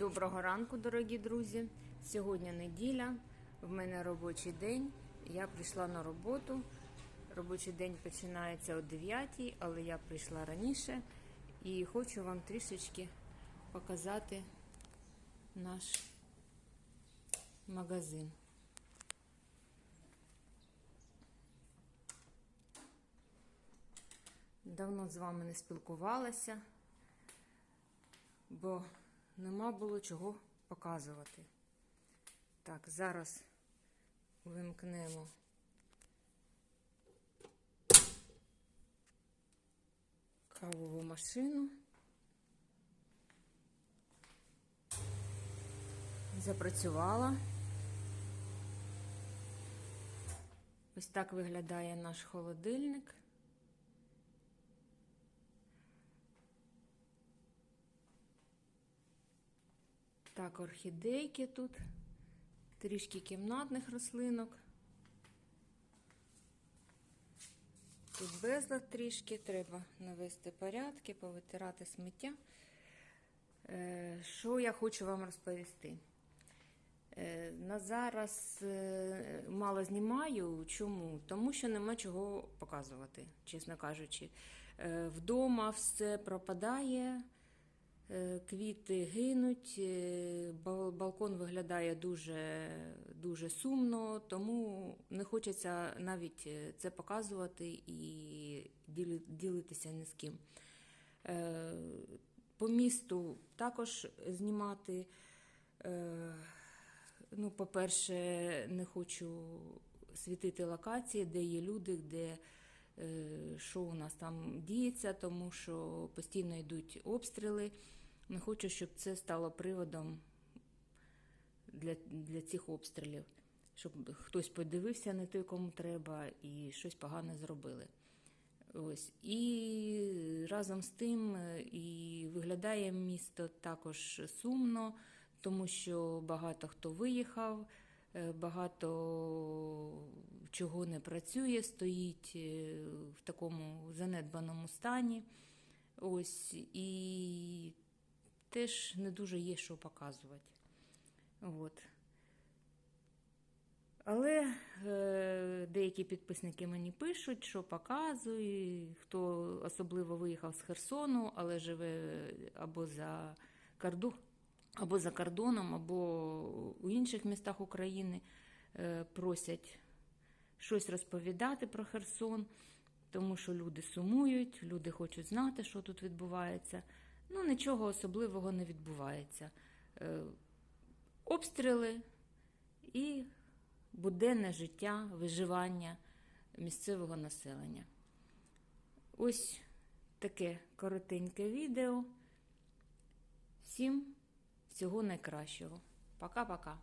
Доброго ранку, дорогі друзі. Сьогодні неділя, в мене робочий день. Я прийшла на роботу. Робочий день починається о 9, але я прийшла раніше і хочу вам трішечки показати наш магазин. Давно з вами не спілкувалася, бо нема було чого показувати. Так, зараз вимкнемо. Кавову машину. Запрацювала. Ось так виглядає наш холодильник. Так, орхідейки тут, трішки кімнатних рослинок. Тут безлад трішки, треба навести порядки, повитирати сміття. Е, Що я хочу вам розповісти? Е, На зараз е, мало знімаю. Чому? Тому що нема чого показувати, чесно кажучи. Вдома все пропадає. Е, Квіти гинуть, е, балкон виглядає дуже, дуже сумно, тому не хочеться навіть е, це показувати і ділитися ні з ким. По місту також знімати. Ну, по-перше, не хочу світити локації, де є люди, де що у нас там діється, тому що постійно йдуть обстріли. Не хочу, щоб це стало приводом для, для цих обстрілів, щоб хтось подивився не той, кому треба, і щось погане зробили. Ось. І разом з тим е, і виглядає місто також сумно, тому що багато хто виїхав, е, багато чого не працює, стоїть е, в такому занедбаному стані. Ось і теж не дуже є що показувати. От. Але е, деякі підписники мені пишуть, що показую, хто особливо виїхав з Херсону, але живе або за кордон, або за кордоном, або у інших містах України, е, просять щось розповідати про Херсон, тому що люди сумують, люди хочуть знати, що тут відбувається. Ну, нічого особливого не відбувається. Е, обстріли і буденне життя, виживання місцевого населення. Ось таке коротеньке відео. Всім всього найкращого. Пока-пока.